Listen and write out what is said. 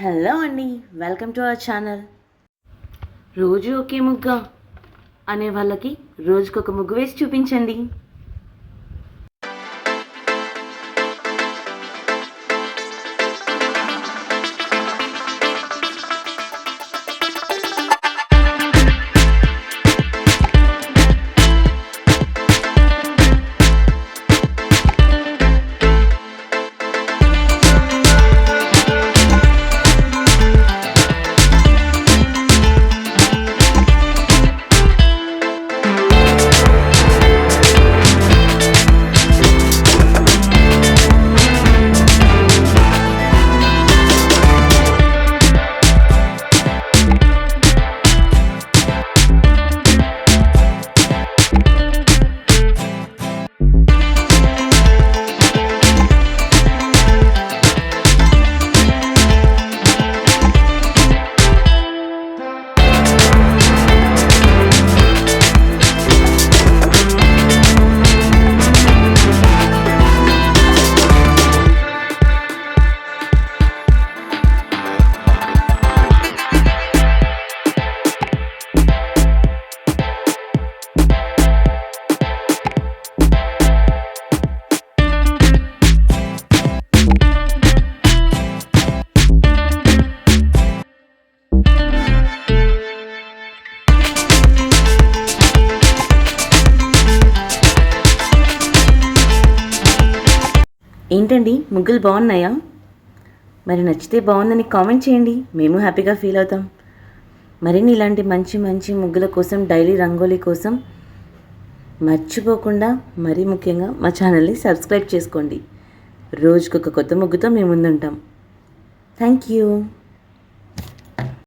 Hello అండి welcome to our channel. రోజు ఒకే ముగ్గ. అనే వాళ్ళకి రోజుకొక ముగ్గు వేసి చూపించండి. ఏంటండి? ముగ్గులు బాగున్నాయా? మరి నచ్చితే బాగుందని కామెంట్ చేయండి. మేము హ్యాపీగా ఫీల్ అవుతాం. మరిన్ని ఇలాంటి మంచి మంచి ముగ్గుల కోసం డైలీ రంగోలీ కోసం మర్చిపోకుండా మరీ ముఖ్యంగా మా ఛానల్ని సబ్స్క్రైబ్ చేసుకోండి. రోజుకొక కొత్త ముగ్గుతో మేము ముందుంటాం. Thank you.